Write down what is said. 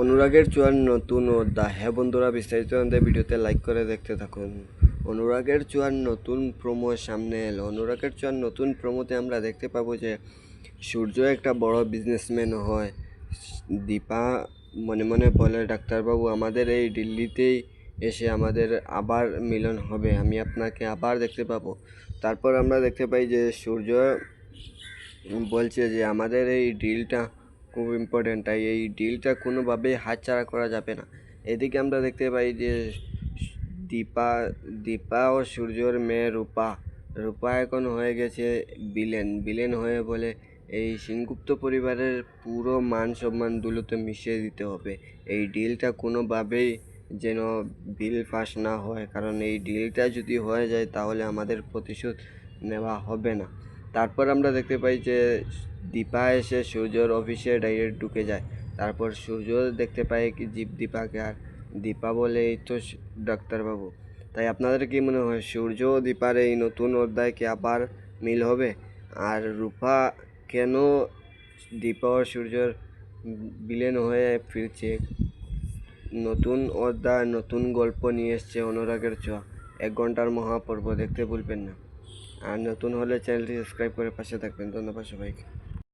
অনুরাগের চুয়ার নতুন অধ্যায়। হ্যাঁ বন্ধুরা, বিস্তারিত জানতে ভিডিওতে লাইক করে দেখতে থাকুন। অনুরাগের চুয়ার নতুন প্রোমো সামনে এলো। অনুরাগের চুয়ার নতুন প্রোমোতে আমরা দেখতে পাবো যে, সূর্য একটা বড় বিজনেসম্যান হয়। দীপা, মনে মনে বলে, ডাক্তারবাবু, আমাদের এই দিল্লিতেই এসে আমাদের আবার মিলন হবে। আমি আপনাকে আবার দেখতে পাবো। তারপর আমরা দেখতে পাই যে, সূর্য বলছে যে, আমাদের এই ডিলটা খুব ইম্পর্টেন্ট তাই এই ডিলটা কোনোভাবেই হাতছাড়া করা যাবে না। এদিকে আমরা দেখতে পাই যে দীপা দীপা ও সূর্যর মেয়ে রূপা। রূপা এখন হয়ে গেছে বিলেন বিলেন হয়ে বলে এই সিংগুপ্ত পরিবারের পুরো মান সম্মান দুলোতে মিশিয়ে দিতে হবে। এই ডিলটা কোনোভাবেই যেন বিল পাস না হয়, কারণ এই ডিলটা যদি হয়ে যায় তাহলে আমাদের প্রতিশোধ নেওয়া হবে না। তারপর আমরা দেখতে পাই যে দীপা এসে সূর্যর অফিসে ডাইরেক্ট ঢুকে যায়। তারপর সূর্য দেখতে পায় কি জীব দীপাকে আর দীপা বলে, এই তো ডাক্তারবাবু, তাই আপনাদের কি মনে হয় সূর্য ও দীপার এই নতুন অধ্যায় কি আবার মিল হবে? আর রূপা কেন দীপা ও সূর্যর বিলেন হয়ে ফিরছে? নতুন অধ্যায়, নতুন গল্প নিয়ে এসছে অনুরাগের ছোঁয়া। এক ঘণ্টার মহাপর্ব, দেখতে ভুলবেন না। আর নতুন হলে চ্যানেলটি সাবস্ক্রাইব করে পাশে থাকবেন। ধন্যবাদ সবাইকে।